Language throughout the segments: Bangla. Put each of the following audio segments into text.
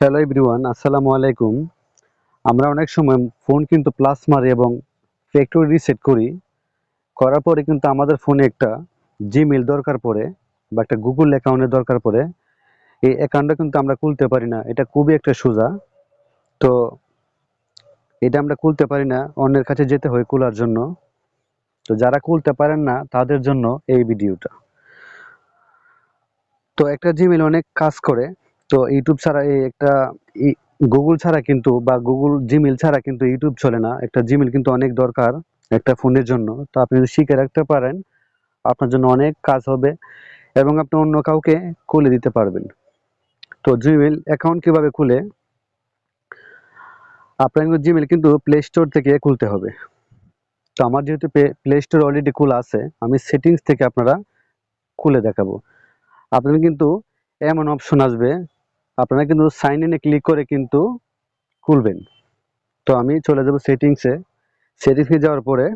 হ্যালো এভরিওয়ান, আসসালামু আলাইকুম। আমরা অনেক সময় ফোন কিন্তু প্লাস মারি এবং ফ্যাক্টরি রিসেট করি। করার পরে কিন্তু আমাদের ফোনে একটা জিমেল দরকার পড়ে বা একটা গুগল অ্যাকাউন্টের দরকার পড়ে। এই অ্যাকাউন্টটা কিন্তু আমরা খুলতে পারি না, এটা খুবই একটা সোজা। তো এটা আমরা খুলতে পারি না, অন্যের কাছে যেতে হয় খোলার জন্য। তো যারা খুলতে পারেন না, তাদের জন্য এই ভিডিওটা তো একটা জিমেল অনেক কাজ করে তো ইউটিউব ছাড়া এই একটা গুগল ছাড়া কিন্তু বা গুগল জিমেল ছাড়া কিন্তু ইউটিউব চলে না। একটা জিমেল কিন্তু অনেক দরকার একটা ফোনের জন্য। তো আপনি যদি শিখে রাখতে পারেন, আপনার জন্য অনেক কাজ হবে এবং আপনি অন্য কাউকে খুলে দিতে পারবেন। তো জিমেল অ্যাকাউন্ট কীভাবে খুলে? আপনার জিমেল কিন্তু প্লে স্টোর থেকে খুলতে হবে। তো আমার যেহেতু প্লে স্টোর অলরেডি খোলা আছে, আমি সেটিংস থেকে আপনারা খুলে দেখাবো। আপনার কিন্তু এমন অপশন আসবে আপনারা কিন্তু সাইন ইনে ক্লিক করে কিন্তু খুলবেন। তো আমি চলে যাব সেটিংসে সেটিংসে যাওয়ার পরে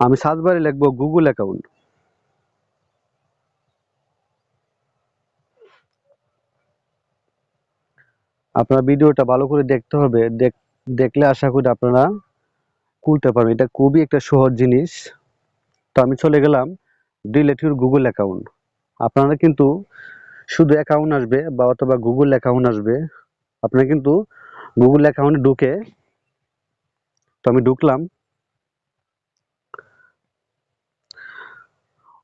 আমি সার্চ বারে লিখব গুগল অ্যাকাউন্ট আপনার ভিডিওটা ভালো করে দেখতে হবে। দেখলে আশা করি আপনারা খুলতে পারবেন। এটা খুবই একটা সহজ জিনিস। তো আমি চলে গেলাম। ডিলেট ইউর গুগল অ্যাকাউন্ট আপনারা কিন্তু শুধু অ্যাকাউন্ট আসবে বা অথবা গুগল অ্যাকাউন্ট আসবে। আপনারা কিন্তু গুগল অ্যাকাউন্টে ঢুকে, তো আমি ঢুকলাম।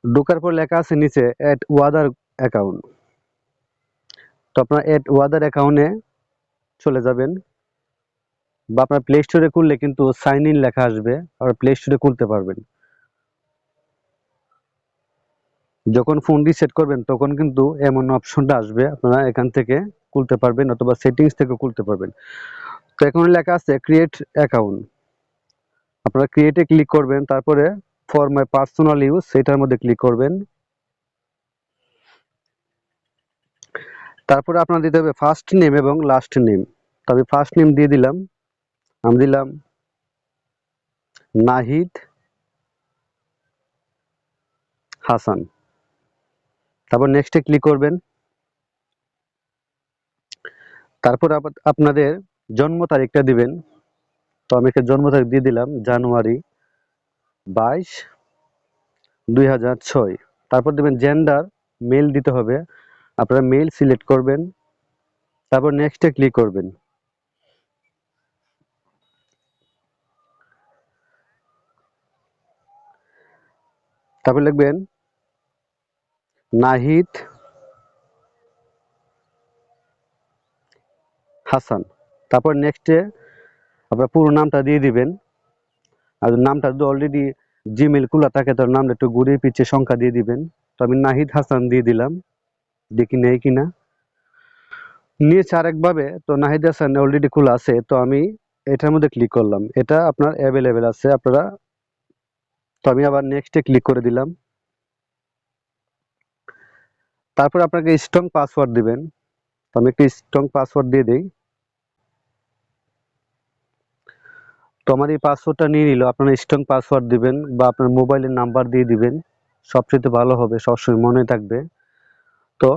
ঢোকার পর লেখা আছে নিচে অ্যাট ওয়াদার অ্যাকাউন্ট তো আপনার অ্যাট ওয়াদার অ্যাকাউন্টে চলে যাবেন। বা আপনার প্লে স্টোরে খুললে কিন্তু সাইন ইন লেখা আসবে, আর প্লে স্টোরে খুলতে পারবেন। যখন ফোন রিসেট করবেন, তখন কিন্তু এমন অপশনটা আসবে, আপনারা এখান থেকে খুলতে পারবেন অথবা সেটিংস থেকে খুলতে পারবেন। তো এখন লেখা আছে ক্রিয়েট অ্যাকাউন্ট আপনারা ক্রিয়েটে ক্লিক করবেন, তারপরে ফর মাই পার্সোনাল ইউজ সেটার মধ্যে ক্লিক করবেন। তারপরে আপনার দিতে হবে ফার্স্ট নেম এবং লাস্ট নেম তবে ফার্স্ট নেম দিয়ে দিলাম। আমি দিলাম নাহিদ হাসান। তারপর নেক্সটে ক্লিক করবেন। তারপর আপনাদের জন্ম তারিখটা দিবেন। তো আমি একটা জন্ম তারিখ দিয়ে দিলাম, জানুয়ারি বাইশ দুই তারপর দেবেন জেন্ডার মেল দিতে হবে। আপনারা মেল সিলেক্ট করবেন। তারপর নেক্সটে ক্লিক করবেন। তারপর লিখবেন নাহিদ হাসান। তারপর নেক্সটে আপনার পুরো নামটা দিয়ে দিবেন। আর নামটা যদি অলরেডি জিমেল খোলা থাকে, তার নামটা একটু ঘুরিয়ে পিছিয়ে সংখ্যা দিয়ে দিবেন। তো আমি নাহিদ হাসান দিয়ে দিলাম। দেখি নেই কিনা। নিয়েছে আরেকভাবে, তো নাহিদ হাসান অলরেডি খোলা আছে, তো আমি এটার মধ্যে ক্লিক করলাম। এটা আপনার অ্যাভেলেবেল আছে, আপনারা, তো আমি আবার নেক্সটে ক্লিক করে দিলাম। তারপর আপনাকে স্ট্রং পাসওয়ার্ড দিবেন। আমি একটি স্ট্রং পাসওয়ার্ড দিয়ে দিই। তো আমার এই পাসওয়ার্ডটা নিয়ে নিল, আপনারা স্ট্রং পাসওয়ার্ড দিবেন বা আপনার মোবাইলের নাম্বার দিয়ে দিবেন। সবচেয়ে ভালো হবে, সবসময় মনে থাকবে। তো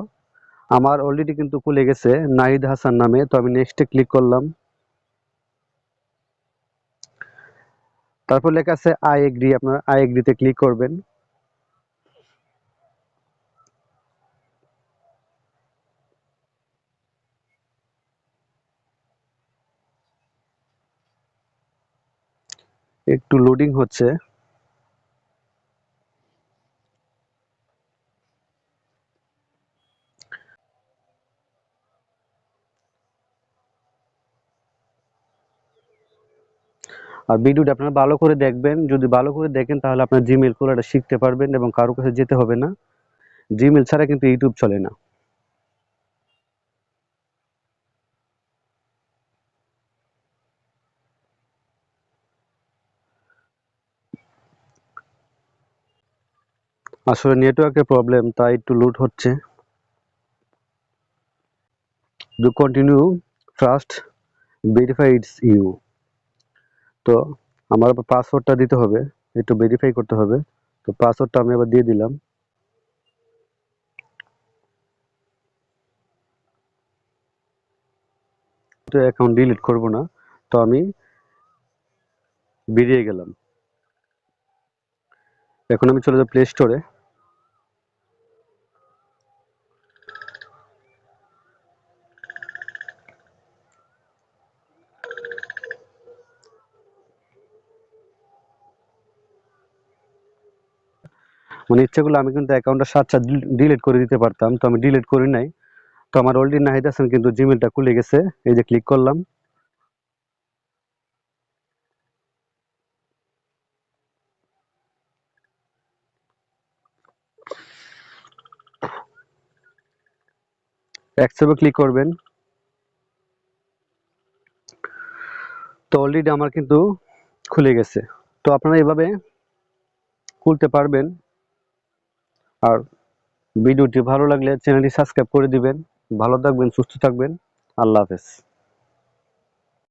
আমার অলরেডি কিন্তু খুলে গেছে নাহিদ হাসান নামে। তো আমি নেক্সটে ক্লিক করলাম। তারপর লেখা আছে আই এগ্রি আপনার আই এগ্রিতে ক্লিক করবেন। একটু লোডিং হচ্ছে। আর ভিডিওটা আপনারা ভালো করে দেখবেন। যদি ভালো করে দেখেন, তাহলে আপনার জিমেল খোলাটা শিখতে পারবেন এবং কারও কাছে যেতে হবে না। জিমেল ছাড়া কিন্তু ইউটিউব চলে না। আসলে নেটওয়ার্কের প্রবলেম তাই একটু লুট হচ্ছে। Do continue trust verify it's you তো আমার আবার পাসওয়ার্ডটা দিতে হবে, একটু ভেরিফাই করতে হবে। তো পাসওয়ার্ডটা আমি আবার দিয়ে দিলাম। তো অ্যাকাউন্ট ডিলিট করব না, তো আমি বেরিয়ে গেলাম। এখন আমি চলে যাব প্লে স্টোরে মানে ইচ্ছে করলে আমি কিন্তু অ্যাকাউন্টটা সাত সাত ডিলিট করে দিতে পারতাম, তো আমি ডিলিট করি নাই। তো আমার অলরেডি নাহিদ হাসান কিন্তু জিমেলটা খুলে গেছে, এই যে ক্লিক করলাম। অ্যাকসেপ্টে ক্লিক করবেন। তো অলরেডি আমার কিন্তু খুলে গেছে। তো আপনারা এভাবে খুলতে পারবেন। আর ভিডিওটি ভালো লাগলে চ্যানেলটি সাবস্ক্রাইব করে দিবেন। ভালো থাকবেন সুস্থ থাকবেন। আল্লাহ হাফেজ।